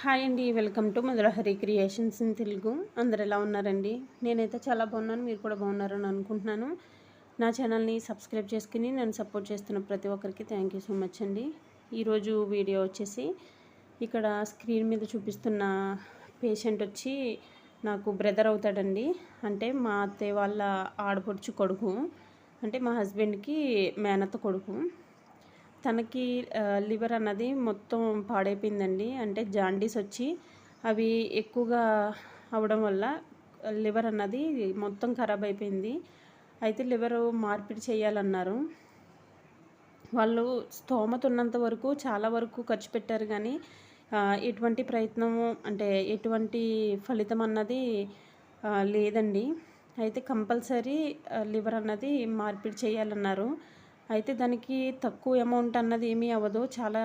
Hi అండి welcome to Madhurahari creations in Telugu. అందరు ఎలా ఉన్నారండి? నేనైతే చాలా బాగున్నాను మీరు కూడా బాగున్నారని అనుకుంటున్నాను. నా ఛానల్ని సబ్స్క్రైబ్ చేసుకుని నన్ను సపోర్ట్ చేస్తున్న ప్రతి ఒక్కరికి థ్యాంక్ యూ సో మచ్ అండి. ఈరోజు వీడియో వచ్చేసి ఇక్కడ స్క్రీన్ మీద చూపిస్తున్న పేషెంట్ వచ్చి నాకు బ్రదర్ అవుతాడండి. అంటే మా అత్తయ్య వాళ్ళ ఆడపడుచు కొడుకు. అంటే మా హస్బెండ్కి మేనత్త కొడుకు. తనకి లివర్ అన్నది మొత్తం పాడైపోయిందండి. అంటే జాండీస్ వచ్చి అవి ఎక్కువగా అవడం వల్ల లివర్ అన్నది మొత్తం ఖరాబ్ అయిపోయింది. అయితే లివర్ మార్పిడి చేయాలన్నారు. వాళ్ళు స్తోమత ఉన్నంత వరకు చాలా వరకు ఖర్చు పెట్టారు కానీ ఎటువంటి ప్రయత్నము అంటే ఎటువంటి ఫలితం అన్నది లేదండి. అయితే కంపల్సరీ లివర్ అన్నది మార్పిడి చేయాలన్నారు. అయితే దానికి తక్కువ అమౌంట్ అన్నది ఏమీ అవ్వదు. చాలా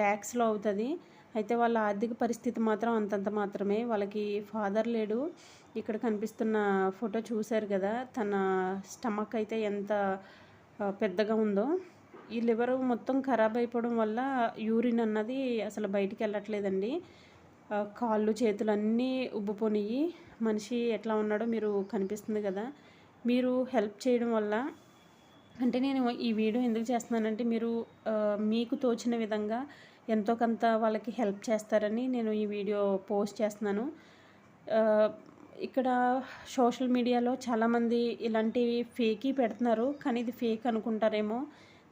ల్యాక్స్లో అవుతుంది. అయితే వాళ్ళ ఆర్థిక పరిస్థితి మాత్రం అంతంత మాత్రమే. వాళ్ళకి ఫాదర్ లేడు. ఇక్కడ కనిపిస్తున్న ఫోటో చూశారు కదా? తన స్టమక్ అయితే ఎంత పెద్దగా ఉందో. ఈ లివర్ మొత్తం ఖరాబ్ అయిపోవడం వల్ల యూరిన్ అన్నది అసలు బయటికి వెళ్ళట్లేదండి. కాళ్ళు చేతులు అన్నీ ఉబ్బుపోనియి మనిషి ఎట్లా ఉన్నాడో మీరు కనిపిస్తుంది కదా? మీరు హెల్ప్ చేయడం వల్ల అంటే నేను ఈ వీడియో ఎందుకు చేస్తున్నానంటే మీరు మీకు తోచిన విధంగా ఎంతో కొంత వాళ్ళకి హెల్ప్ చేస్తారని నేను ఈ వీడియో పోస్ట్ చేస్తున్నాను. ఇక్కడ సోషల్ మీడియాలో చాలామంది ఇలాంటివి ఫేకీ పెడుతున్నారు కానీ ఇది ఫేక్ అనుకుంటారేమో.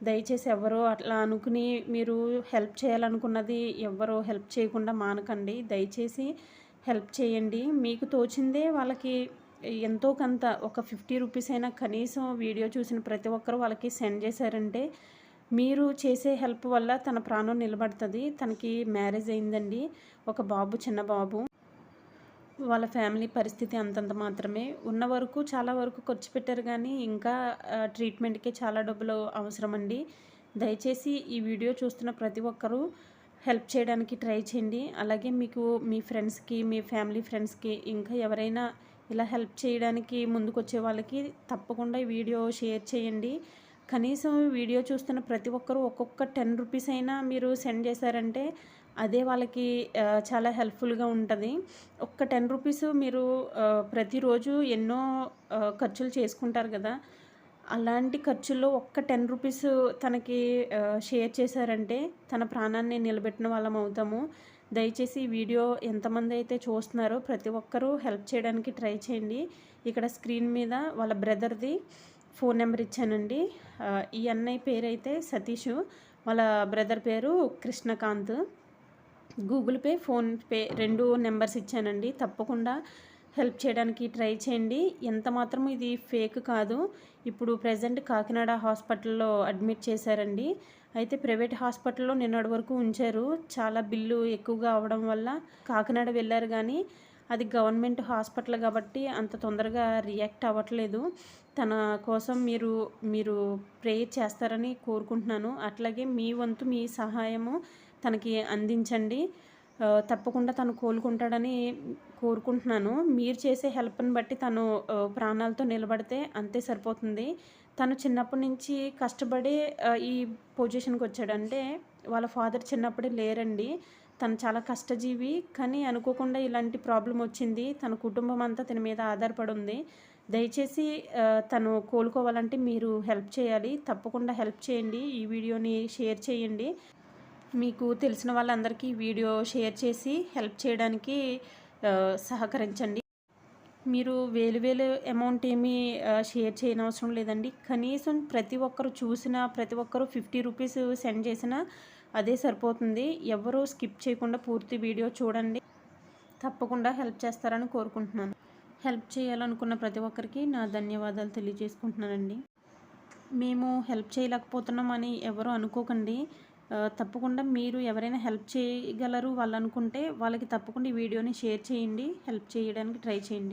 దయచేసి ఎవరో అట్లా అనుకుని మీరు హెల్ప్ చేయాలనుకున్నది ఎవరు హెల్ప్ చేయకుండా మానకండి. దయచేసి హెల్ప్ చేయండి. మీకు తోచిందే వాళ్ళకి ఎంతో కొంత ఒక ఫిఫ్టీ రూపీస్ అయినా కనీసం వీడియో చూసిన ప్రతి ఒక్కరు వాళ్ళకి సెండ్ చేశారంటే మీరు చేసే హెల్ప్ వల్ల తన ప్రాణం నిలబడుతుంది. తనకి మ్యారేజ్ అయిందండి. ఒక బాబు చిన్న బాబు. వాళ్ళ ఫ్యామిలీ పరిస్థితి అంతంత మాత్రమే. ఉన్న వరకు చాలా వరకు ఖర్చు పెట్టారు కానీ ఇంకా ట్రీట్మెంట్కే చాలా డబ్బులు అవసరం అండి దయచేసి ఈ వీడియో చూస్తున్న ప్రతి ఒక్కరూ హెల్ప్ చేయడానికి ట్రై చేయండి. అలాగే మీకు మీ ఫ్రెండ్స్కి మీ ఫ్యామిలీ ఫ్రెండ్స్కి ఇంకా ఎవరైనా ఇలా హెల్ప్ చేయడానికి ముందుకు వచ్చే వాళ్ళకి తప్పకుండా ఈ వీడియో షేర్ చేయండి. కనీసం వీడియో చూస్తున్న ప్రతి ఒక్కరూ ఒక్కొక్క టెన్ రూపీస్ అయినా మీరు సెండ్ చేశారంటే అదే వాళ్ళకి చాలా హెల్ప్ఫుల్గా ఉంటుంది. ఒక్క టెన్ రూపీస్ మీరు ప్రతిరోజు ఎన్నో ఖర్చులు చేసుకుంటారు కదా. అలాంటి ఖర్చుల్లో ఒక్క టెన్ రూపీస్ తనకి షేర్ చేశారంటే తన ప్రాణాన్ని నిలబెట్టిన వాళ్ళం అవుతాము. దయచేసి ఈ వీడియో ఎంతమంది అయితే చూస్తున్నారో ప్రతి ఒక్కరూ హెల్ప్ చేయడానికి ట్రై చేయండి. ఇక్కడ స్క్రీన్ మీద వాళ్ళ బ్రదర్ది ఫోన్ నెంబర్ ఇచ్చానండి. ఈ అన్నయ్య పేరు అయితే సతీష్ వాళ్ళ బ్రదర్ పేరు కృష్ణకాంత్. గూగుల్ పే ఫోన్పే రెండు నెంబర్స్ ఇచ్చానండి. తప్పకుండా హెల్ప్ చేయడానికి ట్రై చేయండి. ఎంత మాత్రం ఇది ఫేక్ కాదు. ఇప్పుడు ప్రజెంట్ కాకినాడ హాస్పిటల్లో అడ్మిట్ చేశారండి. అయితే ప్రైవేట్ హాస్పిటల్లో నిన్నటి వరకు ఉంచారు. చాలా బిల్లు ఎక్కువగా అవడం వల్ల కాకినాడ వెళ్ళారు కానీ అది గవర్నమెంట్ హాస్పిటల్ కాబట్టి అంత తొందరగా రియాక్ట్ అవ్వట్లేదు. తన కోసం మీరు మీరు ప్రేయర్ చేస్తారని కోరుకుంటున్నాను. అట్లాగే మీ వంతు మీ సహాయము తనకి అందించండి. తప్పకుండా తను కోలుకుంటాడని కోరుకుంటున్నాను. మీరు చేసే హెల్ప్ని బట్టి తను ప్రాణాలతో నిలబడితే అంతే సరిపోతుంది. తను చిన్నప్పటి నుంచి కష్టపడి ఈ పొజిషన్కి వచ్చాడంటే వాళ్ళ ఫాదర్ చిన్నప్పుడే లేరండి. తను చాలా కష్టజీవి. కానీ అనుకోకుండా ఇలాంటి ప్రాబ్లం వచ్చింది. తన కుటుంబం అంతా తన మీద ఆధారపడి ఉంది దయచేసి తను కోలుకోవాలంటే మీరు హెల్ప్ చేయాలి. తప్పకుండా హెల్ప్ చేయండి. ఈ వీడియోని షేర్ చేయండి. మీకు తెలిసిన వాళ్ళందరికీ వీడియో షేర్ చేసి హెల్ప్ చేయడానికి సహకరించండి. మీరు వేలు వేలు అమౌంట్ ఏమీ షేర్ చేయని అవసరం లేదండి. కనీసం ప్రతి ఒక్కరు చూసినా ప్రతి ఒక్కరు ఫిఫ్టీ రూపీస్ సెండ్ చేసినా అదే సరిపోతుంది. ఎవరు స్కిప్ చేయకుండా పూర్తి వీడియో చూడండి. తప్పకుండా హెల్ప్ చేస్తారని కోరుకుంటున్నాను. హెల్ప్ చేయాలనుకున్న ప్రతి ఒక్కరికి నా ధన్యవాదాలు తెలియజేసుకుంటున్నానండి. మేము హెల్ప్ చేయలేకపోతున్నామని ఎవరు అనుకోకండి. తప్పకుండా మీరు ఎవరైనా హెల్ప్ చేయగలరు వాళ్ళు అనుకుంటే వాళ్ళకి తప్పకుండా ఈ వీడియోని షేర్ చేయండి హెల్ప్ చేయడానికి ట్రై చేయండి.